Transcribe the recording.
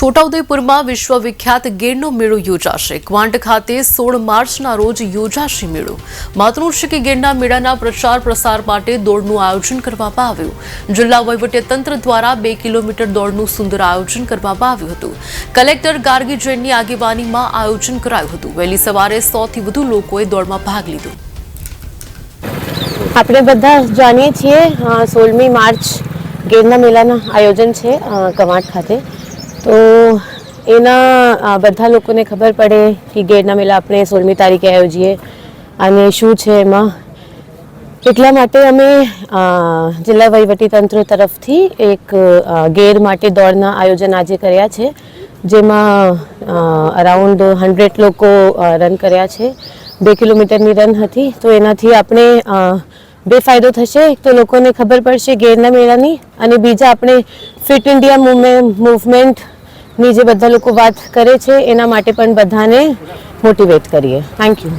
છોટાઉદેપુરમાં વિશ્વવિખ્યાત ગેરનો મેળો યોજાશે. ક્વાંટ ખાતે સોળ માર્ચના રોજ યોજાશે મેળો. માતનું છે કે ગેરના મેળાના પ્રચાર પ્રસાર માટે દોડનું આયોજન કરવામાં આવ્યું. જિલ્લા વહીવટીતંત્ર દ્વારા બે કિલોમીટર દોડનું સુંદર આયોજન કરવામાં આવ્યું હતું. કલેક્ટર ગાર્ગી જૈનની આગેવાનીમાં આયોજન કરાયું હતું. વહેલી સવારે સોથી વધુ લોકોએ દોડમાં ભાગ લીધો. આપણે બધા જાણીએ છીએ સોળમી માર્ચ ગેરના મેળાના આયોજન છે કવાંટ ખાતે. તો એના બધા લોકોને ખબર પડે કે ગેરના મેળા આપણે સોળમી તારીખે આયોજીએ અને શું છે એમાં. એટલા માટે અમે જિલ્લા વહીવટીતંત્ર તરફથી એક ગેર માટે દોડના આયોજન આજે કર્યા છે, જેમાં અરાઉન્ડ હંડ્રેડ લોકો રન કર્યા છે. બે કિલોમીટરની રન હતી, તો એનાથી આપણે બે ફાયદો થશે. એક તો લોકોને ખબર પડશે ગેરના મેળાની અને બીજા આપણે ફિટ ઇન્ડિયા મૂવમેન્ટ મૂવમેન્ટની જે બધા લોકો વાત કરે છે, એના માટે પણ બધાને મોટિવેટ કરીએ. Thank you